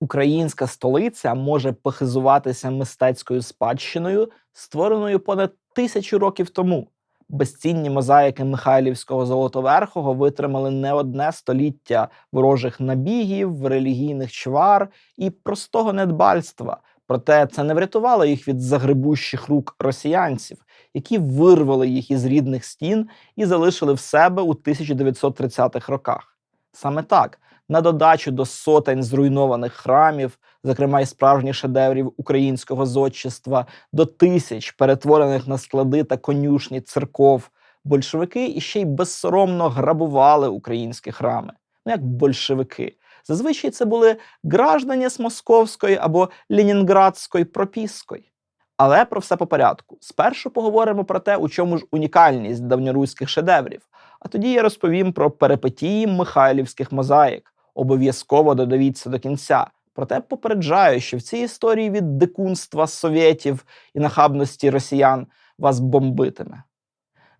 Українська столиця може похизуватися мистецькою спадщиною, створеною понад тисячу років тому. Безцінні мозаїки Михайлівського Золотоверхого витримали не одне століття ворожих набігів, релігійних чвар і простого недбальства. Проте це не врятувало їх від загребущих рук росіянців, які вирвали їх із рідних стін і залишили в себе у 1930-х роках. Саме так, на додачу до сотень зруйнованих храмів, зокрема й справжніх шедеврів українського зодчества, до тисяч перетворених на склади та конюшні церков, большевики іще й безсоромно грабували українські храми. Ну як большевики. Зазвичай це були граждані з Московської або Ленінградської пропіской. Але про все по порядку. Спершу поговоримо про те, у чому ж унікальність давньоруських шедеврів. А тоді я розповім про перипетії михайлівських мозаїк. Обов'язково додивіться до кінця. Проте попереджаю, що в цій історії від дикунства совєтів і нахабності росіян вас бомбитиме.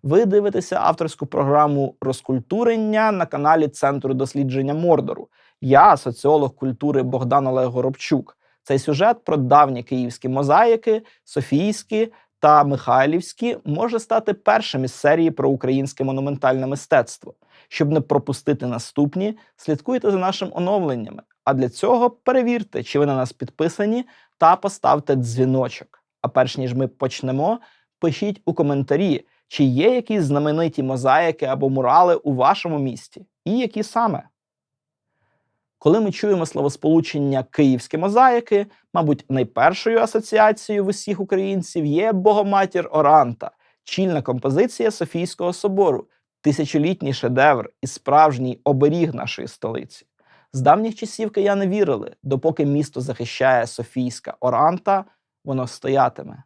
Ви дивитеся авторську програму розкультурення на каналі Центру дослідження Мордору. Я соціолог культури Богдан Олег Горобчук. Цей сюжет про давні київські мозаїки, Софійські та Михайлівські може стати першим із серії про українське монументальне мистецтво. Щоб не пропустити наступні, слідкуйте за нашим оновленнями. А для цього перевірте, чи ви на нас підписані, та поставте дзвіночок. А перш ніж ми почнемо, пишіть у коментарі, чи є якісь знамениті мозаїки або мурали у вашому місті, і які саме. Коли ми чуємо словосполучення київські мозаїки, мабуть, найпершою асоціацією в усіх українців є Богоматір Оранта, чільна композиція Софійського собору, тисячолітній шедевр і справжній оберіг нашої столиці. З давніх часів кияни вірили, допоки місто захищає Софійська Оранта, воно стоятиме.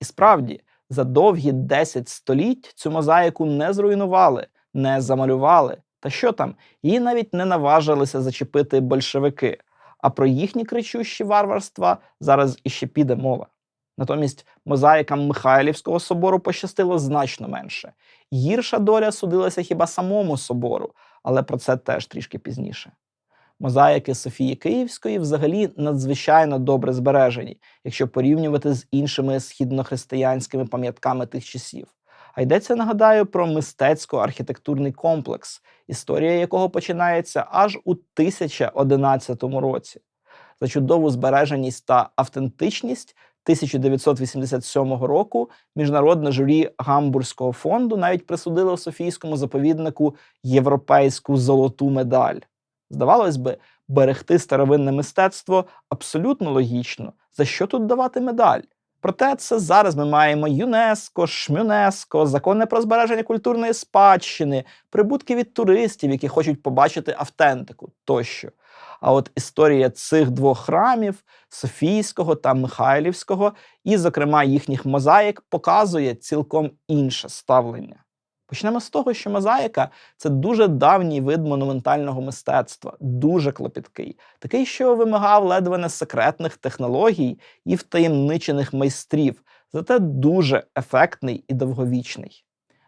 І справді, за довгі 10 століть цю мозаїку не зруйнували, не замалювали. Та що там, її навіть не наважилися зачепити большевики. А про їхні кричущі варварства зараз іще піде мова. Натомість мозаїкам Михайлівського собору пощастило значно менше. Гірша доля судилася хіба самому собору, але про це теж трішки пізніше. Мозаїки Софії Київської взагалі надзвичайно добре збережені, якщо порівнювати з іншими східнохристиянськими пам'ятками тих часів. А йдеться, нагадаю, про мистецько-архітектурний комплекс, історія якого починається аж у 1011 році. За чудову збереженість та автентичність 1987 року міжнародне журі Гамбурзького фонду навіть присудило Софійському заповіднику європейську золоту медаль. Здавалось би, берегти старовинне мистецтво абсолютно логічно. За що тут давати медаль? Проте це зараз ми маємо ЮНЕСКО, ШМЮНЕСКО, закони про збереження культурної спадщини, прибутки від туристів, які хочуть побачити автентику тощо. А от історія цих двох храмів Софійського та Михайлівського, і, зокрема, їхніх мозаїк, показує цілком інше ставлення. Почнемо з того, що мозаїка це дуже давній вид монументального мистецтва, дуже клопіткий, такий, що вимагав ледве не секретних технологій і втаємничених майстрів, зате дуже ефектний і довговічний.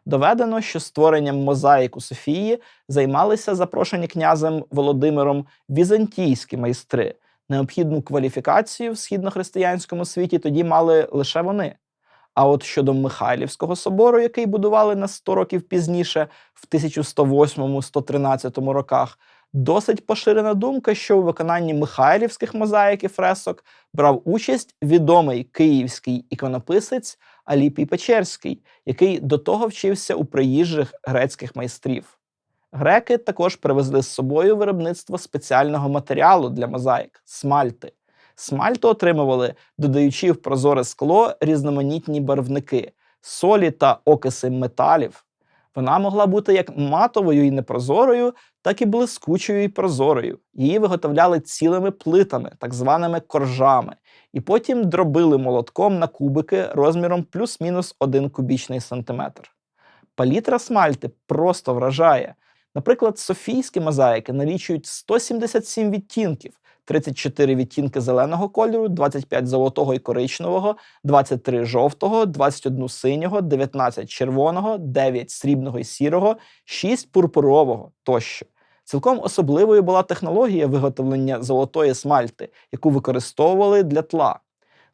Доведено, що створенням мозаїк у Софії займалися запрошені князем Володимиром візантійські майстри. Необхідну кваліфікацію в східнохристиянському світі тоді мали лише вони. А от щодо Михайлівського собору, який будували на 100 років пізніше, в 1108-113 роках, досить поширена думка, що у виконанні Михайлівських мозаїк і фресок брав участь відомий київський іконописець Аліпій Печерський, який до того вчився у приїжджих грецьких майстрів. Греки також привезли з собою виробництво спеціального матеріалу для мозаїк смальти. Смальту отримували, додаючи в прозоре скло різноманітні барвники, солі та окиси металів. Вона могла бути як матовою і непрозорою, так і блискучою і прозорою. Її виготовляли цілими плитами, так званими коржами, і потім дробили молотком на кубики розміром плюс-мінус 1 кубічний сантиметр. Палітра смальти просто вражає. Наприклад, софійські мозаїки налічують 177 відтінків, 34 відтінки зеленого кольору, 25 золотого і коричневого, 23 жовтого, 21 синього, 19 червоного, 9 срібного і сірого, 6 пурпурового тощо. Цілком особливою була технологія виготовлення золотої смальти, яку використовували для тла.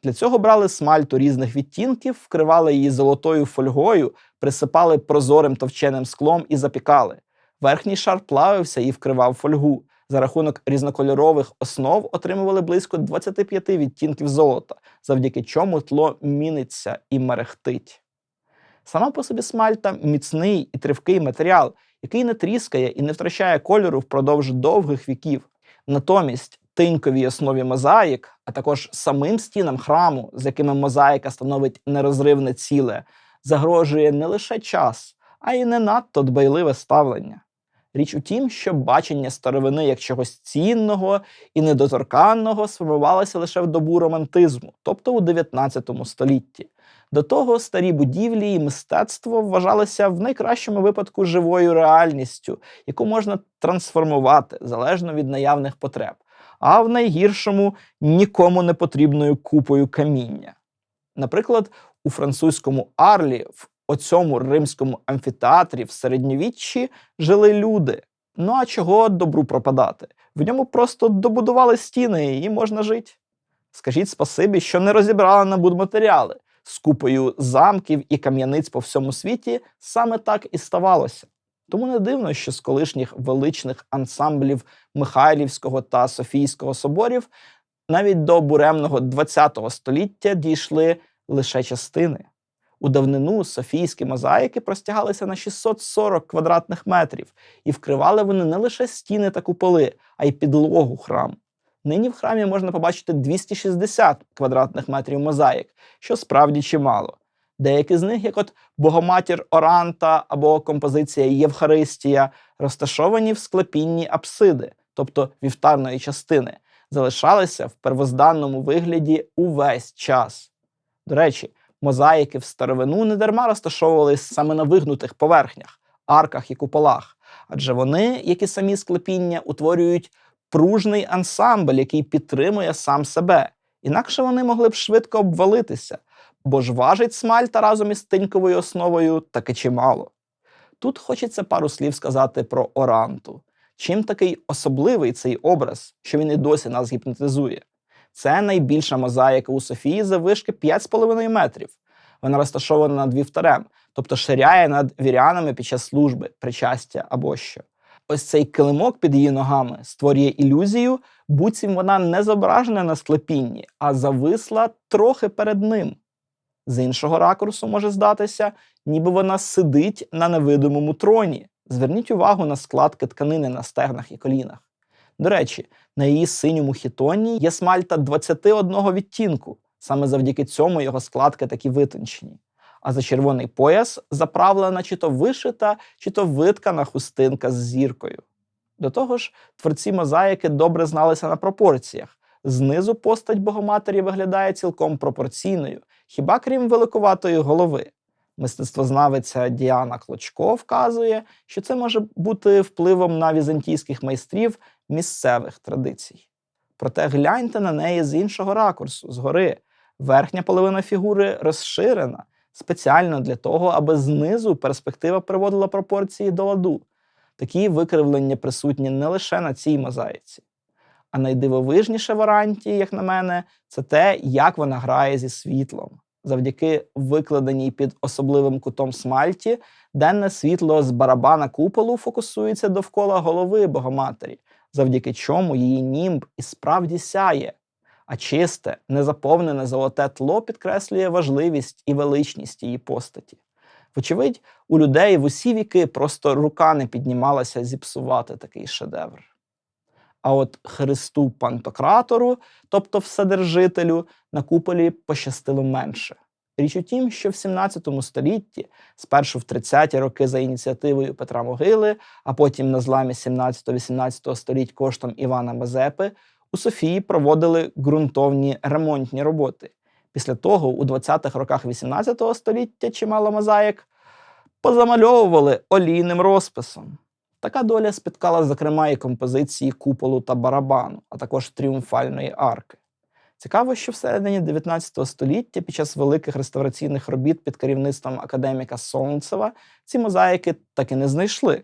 Для цього брали смальту різних відтінків, вкривали її золотою фольгою, присипали прозорим товченим склом і запікали. Верхній шар плавився і вкривав фольгу. За рахунок різнокольорових основ отримували близько 25 відтінків золота, завдяки чому тло міниться і мерехтить. Сама по собі смальта міцний і тривкий матеріал, який не тріскає і не втрачає кольору впродовж довгих віків. Натомість тиньковій основі мозаїк, а також самим стінам храму, з якими мозаїка становить нерозривне ціле, загрожує не лише час, а й не надто дбайливе ставлення. Річ у тім, що бачення старовини як чогось цінного і недоторканного сформувалося лише в добу романтизму, тобто у 19 столітті. До того старі будівлі і мистецтво вважалися в найкращому випадку живою реальністю, яку можна трансформувати залежно від наявних потреб, а в найгіршому нікому не потрібною купою каміння. Наприклад, у французькому Арлі в оцьому римському амфітеатрі в середньовіччі жили люди. Ну а чого добру пропадати? В ньому просто добудували стіни і можна жити. Скажіть спасибі, що не розібрали на будматеріали. З купою замків і кам'яниць по всьому світі саме так і ставалося. Тому не дивно, що з колишніх величних ансамблів Михайлівського та Софійського соборів навіть до буремного ХХ століття дійшли лише частини. У давнину Софійські мозаїки простягалися на 640 квадратних метрів, і вкривали вони не лише стіни та куполи, а й підлогу храму. Нині в храмі можна побачити 260 квадратних метрів мозаїк, що справді чимало. Деякі з них, як от Богоматір Оранта або композиція Євхаристія, розташовані в склепінні апсиди, тобто вівтарної частини, залишалися в первозданному вигляді увесь час. До речі, мозаїки в старовину недарма розташовувались саме на вигнутих поверхнях, арках і куполах, адже вони, як і самі склепіння, утворюють пружний ансамбль, який підтримує сам себе. Інакше вони могли б швидко обвалитися, бо ж важить смальта разом із тиньковою основою таки чимало. Тут хочеться пару слів сказати про Оранту. Чим такий особливий цей образ, що він і досі нас гіпнотизує? Це найбільша мозаїка у Софії заввишки 5,5 метрів. Вона розташована над вівтарем, тобто ширяє над вірянами під час служби, причастя або що. Ось цей килимок під її ногами створює ілюзію, буцім вона не зображена на склепінні, а зависла трохи перед ним. З іншого ракурсу може здатися, ніби вона сидить на невидимому троні. Зверніть увагу на складки тканини на стегнах і колінах. До речі, на її синьому хітоні є смальта 21 відтінку. Саме завдяки цьому його складки такі витончені. А за червоний пояс заправлена чи то вишита, чи то виткана хустинка з зіркою. До того ж, творці мозаїки добре зналися на пропорціях. Знизу постать Богоматері виглядає цілком пропорційною, хіба крім великуватої голови. Мистецтвознавиця Діана Клочко вказує, що це може бути впливом на візантійських майстрів місцевих традицій. Проте гляньте на неї з іншого ракурсу, згори. Верхня половина фігури розширена спеціально для того, аби знизу перспектива приводила пропорції до ладу. Такі викривлення присутні не лише на цій мозаїці. А найдивовижніше в Оранті, як на мене, це те, як вона грає зі світлом. Завдяки викладеній під особливим кутом смальті, денне світло з барабана куполу фокусується довкола голови Богоматері, завдяки чому її німб і справді сяє. А чисте, незаповнене золоте тло підкреслює важливість і величність її постаті. Вочевидь, у людей в усі віки просто рука не піднімалася зіпсувати такий шедевр. А от Христу Пантократору, тобто Вседержителю, на куполі пощастило менше. Річ у тім, що в 17 столітті, спершу в 30-ті роки за ініціативою Петра Могили, а потім на зламі 17-18 століть коштом Івана Мазепи, у Софії проводили ґрунтовні ремонтні роботи. Після того, у 20-х роках 18 століття чимало мозаїк позамальовували олійним розписом. Така доля спіткала, зокрема, і композиції куполу та барабану, а також тріумфальної арки. Цікаво, що всередині 19 століття, під час великих реставраційних робіт під керівництвом академіка Солнцева, ці мозаїки так і не знайшли.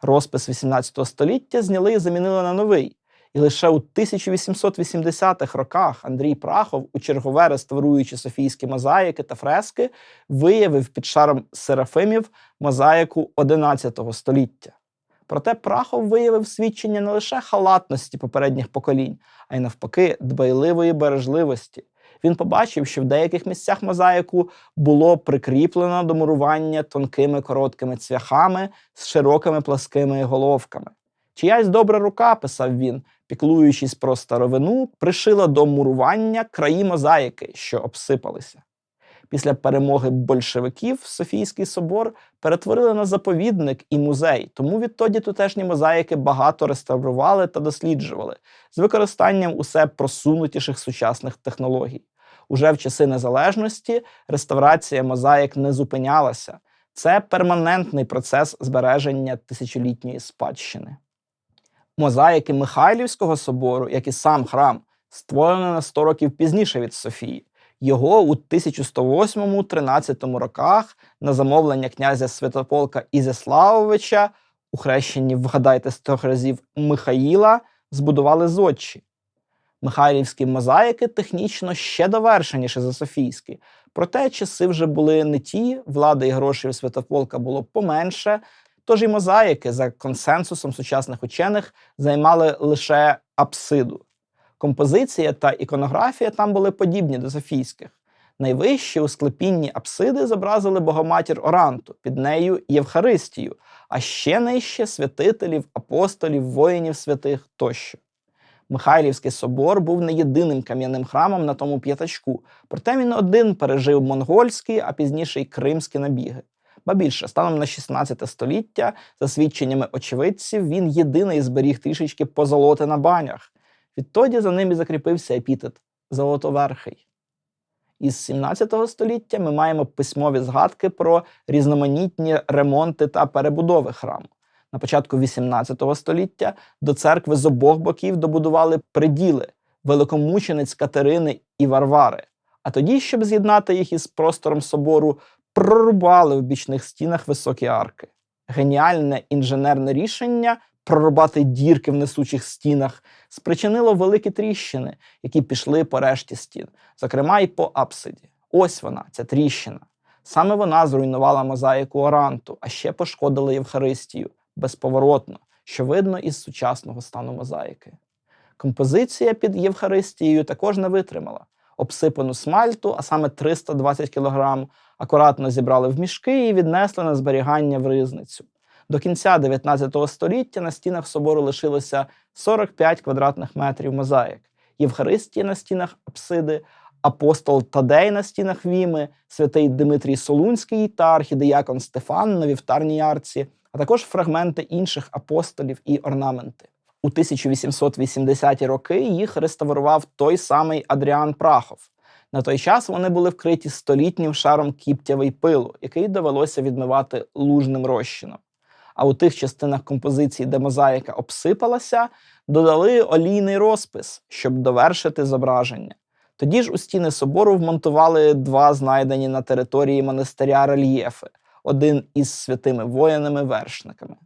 Розпис 18 століття зняли і замінили на новий. І лише у 1880-х роках Андрій Прахов, у чергове реставруючи софійські мозаїки та фрески, виявив під шаром серафимів мозаїку 11 століття. Проте Прахов виявив свідчення не лише халатності попередніх поколінь, а й навпаки, дбайливої бережливості. Він побачив, що в деяких місцях мозаїку було прикріплено до мурування тонкими короткими цвяхами з широкими пласкими головками. Чиясь добра рука, писав він, піклуючись про старовину, пришила до мурування краї мозаїки, що обсипалися. Після перемоги большевиків Софійський собор перетворили на заповідник і музей, тому відтоді тутешні мозаїки багато реставрували та досліджували з використанням усе просунутіших сучасних технологій. Уже в часи незалежності реставрація мозаїк не зупинялася. Це перманентний процес збереження тисячолітньої спадщини. Мозаїки Михайлівського собору, як і сам храм, створені на 100 років пізніше від Софії. Його у 1108-13 роках на замовлення князя Святополка Ізяславовича, у хрещенні, вгадайте трьох разів Михаїла, збудували зодчі. Михайлівські мозаїки технічно ще довершеніше за Софійські. Проте часи вже були не ті, влади і грошей Святополка було поменше. Тож і мозаїки за консенсусом сучасних учених займали лише апсиду. Композиція та іконографія там були подібні до Софійських. Найвищі у склепінні апсиди зобразили Богоматір Оранту, під нею Євхаристію, а ще нижче святителів, апостолів, воїнів святих тощо. Михайлівський собор був не єдиним кам'яним храмом на тому п'ятачку, проте він один пережив монгольські, а пізніше й кримські набіги. Ба більше, станом на 16 століття, за свідченнями очевидців, він єдиний зберіг трішечки позолоти на банях. Відтоді за ним і закріпився епітет Золотоверхий. Із 17 століття ми маємо письмові згадки про різноманітні ремонти та перебудови храму. На початку 18 століття до церкви з обох боків добудували приділи великомучениць Катерини і Варвари. А тоді, щоб з'єднати їх із простором собору, прорубали в бічних стінах високі арки. Геніальне інженерне рішення прорубати дірки в несучих стінах спричинило великі тріщини, які пішли по решті стін, зокрема й по апсиді. Ось вона, ця тріщина. Саме вона зруйнувала мозаїку Оранту, а ще пошкодила Євхаристію безповоротно, що видно із сучасного стану мозаїки. Композиція під Євхаристією також не витримала. Обсипану смальту, а саме 320 кг, акуратно зібрали в мішки і віднесли на зберігання в ризницю. До кінця 19 століття на стінах собору лишилося 45 квадратних метрів мозаїк, Євхаристія на стінах апсиди, апостол Тадей на стінах Віми, святий Димитрій Солунський та архідеякон Стефан на вівтарній арці, а також фрагменти інших апостолів і орнаменти. У 1880-ті роки їх реставрував той самий Адріан Прахов. На той час вони були вкриті столітнім шаром кіптявий пилу, який довелося відмивати лужним розчином. А у тих частинах композиції, де мозаїка обсипалася, додали олійний розпис, щоб довершити зображення. Тоді ж у стіни собору вмонтували два знайдені на території монастиря рельєфи, один із святими воїнами-вершниками.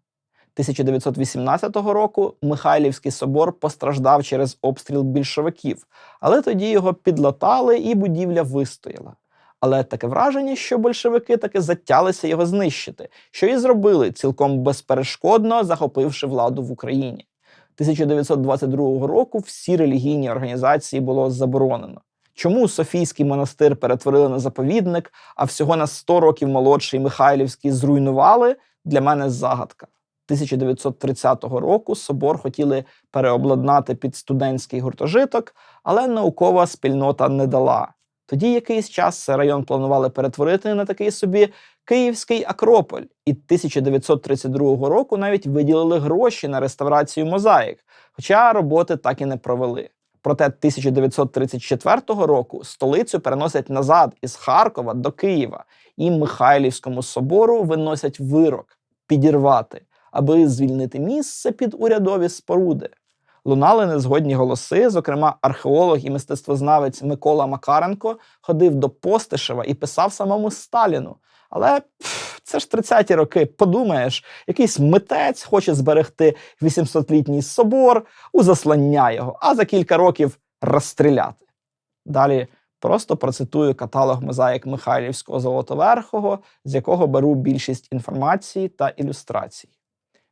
1918 року Михайлівський собор постраждав через обстріл більшовиків, але тоді його підлатали і будівля вистояла. Але таке враження, що большевики таки затялися його знищити, що і зробили цілком безперешкодно захопивши владу в Україні. 1922 року всі релігійні організації було заборонено. Чому Софійський монастир перетворили на заповідник, а всього на 100 років молодший Михайлівський зруйнували? Для мене загадка. 1930 року собор хотіли переобладнати під студентський гуртожиток, але наукова спільнота не дала. Тоді якийсь час район планували перетворити на такий собі Київський Акрополь, і 1932 року навіть виділили гроші на реставрацію мозаїк, хоча роботи так і не провели. Проте 1934 року столицю переносять назад із Харкова до Києва, і Михайлівському собору виносять вирок підірвати, аби звільнити місце під урядові споруди. Лунали незгодні голоси. Зокрема, археолог і мистецтвознавець Микола Макаренко ходив до Постишева і писав самому Сталіну, Але це ж 30-ті роки. Подумаєш, якийсь митець хоче зберегти 800-літній собор у заслання його, а за кілька років розстріляти. Далі просто процитую каталог мозаїк Михайлівського Золотоверхого, з якого беру більшість інформації та ілюстрацій.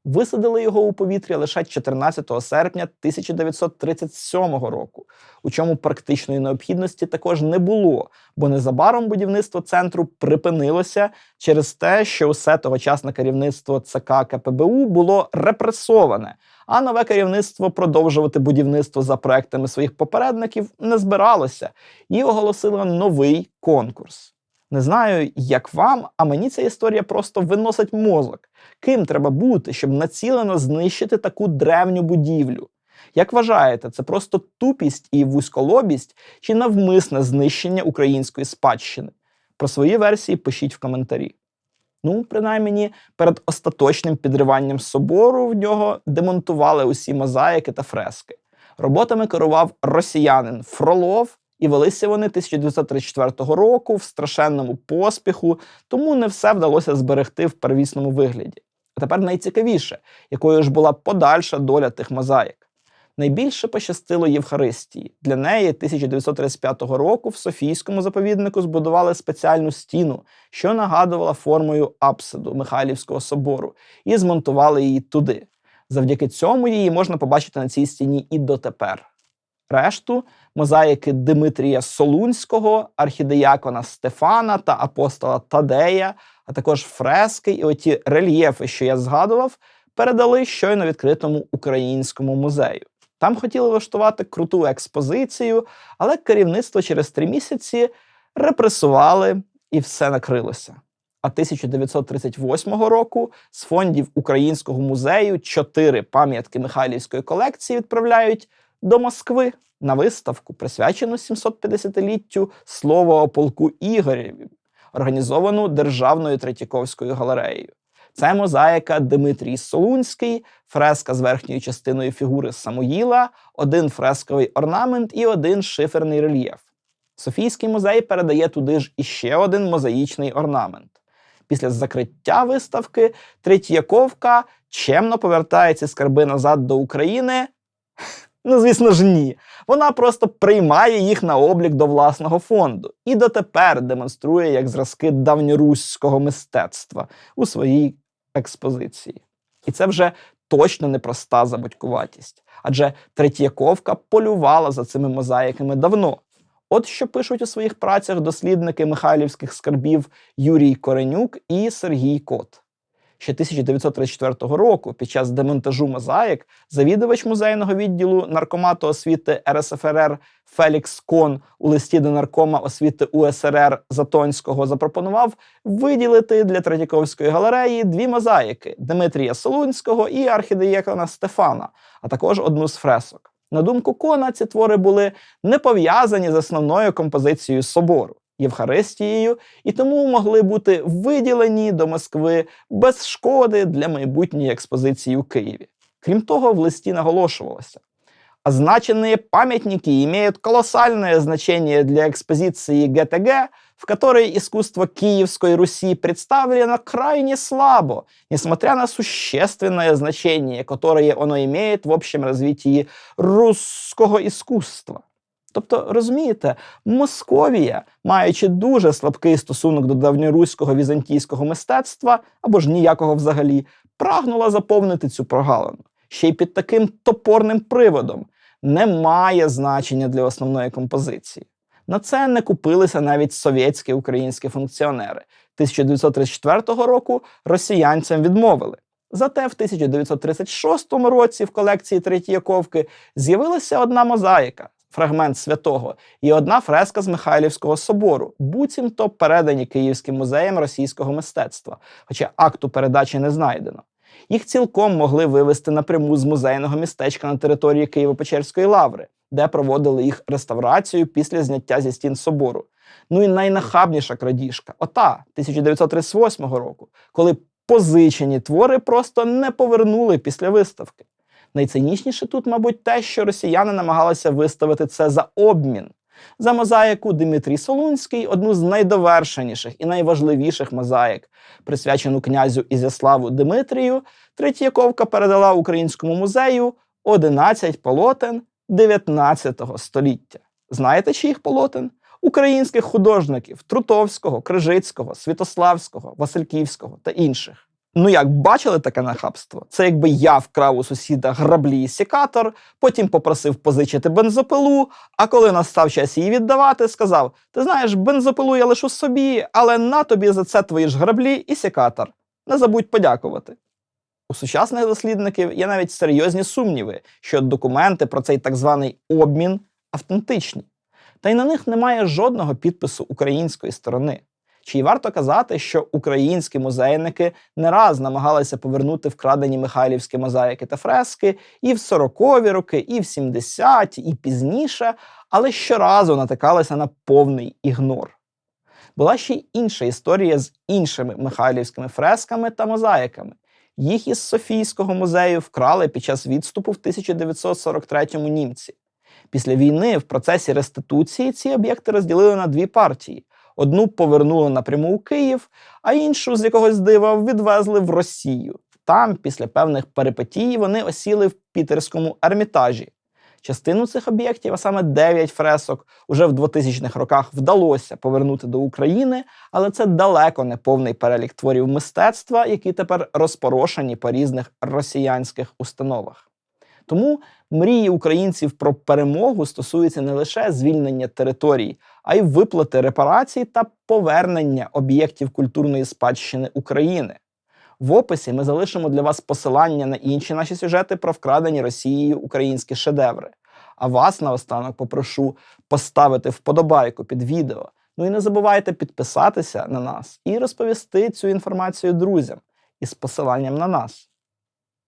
Висадили його у повітря лише 14 серпня 1937 року, у чому практичної необхідності також не було, бо незабаром будівництво центру припинилося через те, що усе тогочасне керівництво ЦК КПБУ було репресоване, а нове керівництво продовжувати будівництво за проектами своїх попередників не збиралося і оголосило новий конкурс. Не знаю, як вам, а мені ця історія просто виносить мозок. Ким треба бути, щоб націлено знищити таку древню будівлю? Як вважаєте, це просто тупість і вузьколобість чи навмисне знищення української спадщини? Про свої версії пишіть в коментарі. Ну, принаймні, перед остаточним підриванням собору в нього демонтували усі мозаїки та фрески. Роботами керував росіянин Фролов, і велися вони 1934 року в страшенному поспіху, тому не все вдалося зберегти в первісному вигляді. А тепер найцікавіше, якою ж була подальша доля тих мозаїк. Найбільше пощастило Євхаристії. Для неї 1935 року в Софійському заповіднику збудували спеціальну стіну, що нагадувала формою апсиду Михайлівського собору, і змонтували її туди. Завдяки цьому її можна побачити на цій стіні і дотепер. Решту мозаїки Димитрія Солунського, архідеякона Стефана та апостола Тадея, а також фрески і оті рельєфи, що я згадував, передали щойно відкритому українському музею. Там хотіли влаштувати круту експозицію, але керівництво через три місяці репресували і все накрилося. А 1938 року з фондів Українського музею чотири пам'ятки Михайлівської колекції відправляють до Москви на виставку, присвячену 750-літтю слова о полку Ігорєві, організовану Державною Третьяковською галереєю. Це мозаїка Дмитрій Солунський, фреска з верхньою частиною фігури Самуїла, один фресковий орнамент і один шиферний рельєф. Софійський музей передає туди ж іще один мозаїчний орнамент. Після закриття виставки Третьяковка чемно повертає ці скарби назад до України. Ну, звісно ж, ні. Вона просто приймає їх на облік до власного фонду і дотепер демонструє як зразки давньоруського мистецтва у своїй експозиції. І це вже точно непроста забудькуватість. Адже Третьяковка полювала за цими мозаїками давно. От що пишуть у своїх працях дослідники михайлівських скарбів Юрій Коренюк і Сергій Кот. Ще 1934 року, під час демонтажу мозаїк, завідувач музейного відділу наркомату освіти РСФРР Фелікс Кон у листі до наркома освіти УСРР Затонського запропонував виділити для Третьяковської галереї дві мозаїки Дмитрія Солунського і архідеєкона Стефана, а також одну з фресок. На думку Кона, ці твори були не пов'язані з основною композицією собору. Євхаристією, і тому могли бути виділені до Москви без шкоди для майбутньої експозиції у Києві. Крім того, в листі наголошувалося. Означенные памятники имеют колоссальное значение для экспозиции ГТГ, в которой искусство Киевской Руси представлено крайне слабо, несмотря на существенное значение, которое оно имеет в общем развитии русского искусства. Тобто, розумієте, Московія, маючи дуже слабкий стосунок до давньоруського візантійського мистецтва або ж ніякого взагалі, прагнула заповнити цю прогалину ще й під таким топорним приводом не має значення для основної композиції. На це не купилися навіть совєтські українські функціонери. 1934 року росіянцям відмовили. Зате в 1936 році в колекції Третьяковки з'явилася одна мозаїка, фрагмент святого, і одна фреска з Михайлівського собору, буцімто передані Київським музеєм російського мистецтва, хоча акту передачі не знайдено. Їх цілком могли вивезти напряму з музейного містечка на території Києво-Печерської лаври, де проводили їх реставрацію після зняття зі стін собору. Ну і найнахабніша крадіжка ота 1938 року, коли позичені твори просто не повернули після виставки. Найцинічніше тут, мабуть, те, що росіяни намагалися виставити це за обмін. За мозаїку Дмитрій Солунський одну з найдовершеніших і найважливіших мозаїк, присвячену князю Ізяславу Дмитрію, Третьяковка передала Українському музею 11 полотен 19 століття. Знаєте, чиїх полотен? Українських художників Трутовського, Крижицького, Святославського, Васильківського та інших. Ну як бачили таке нахабство? Це якби я вкрав у сусіда граблі і сікатор, потім попросив позичити бензопилу, а коли настав час її віддавати, сказав: Ти знаєш, бензопилу я лишу собі, але на тобі за це твої ж граблі і сікатор. Не забудь подякувати. У сучасних дослідників є навіть серйозні сумніви, що документи про цей так званий обмін автентичні. Та й на них немає жодного підпису української сторони. Чи й варто казати, що українські музейники не раз намагалися повернути вкрадені Михайлівські мозаїки та фрески і в 40-ві роки, і в 70-ті, і пізніше, але щоразу натикалися на повний ігнор. Була ще й інша історія з іншими михайлівськими фресками та мозаїками. Їх із Софійського музею вкрали під час відступу в 1943-му німці. Після війни в процесі реституції ці об'єкти розділили на дві партії. Одну повернули напряму у Київ, а іншу з якогось дива відвезли в Росію. Там, після певних перипетій, вони осіли в пітерському ермітажі. Частину цих об'єктів, а саме 9 фресок, уже в 2000-х роках вдалося повернути до України, але це далеко не повний перелік творів мистецтва, які тепер розпорошені по різних росіянських установах. Тому мрії українців про перемогу стосуються не лише звільнення територій, а й виплати репарацій та повернення об'єктів культурної спадщини України. В описі ми залишимо для вас посилання на інші наші сюжети про вкрадені Росією українські шедеври. А вас наостанок попрошу поставити вподобайку під відео. Ну і не забувайте підписатися на нас і розповісти цю інформацію друзям із посиланням на нас.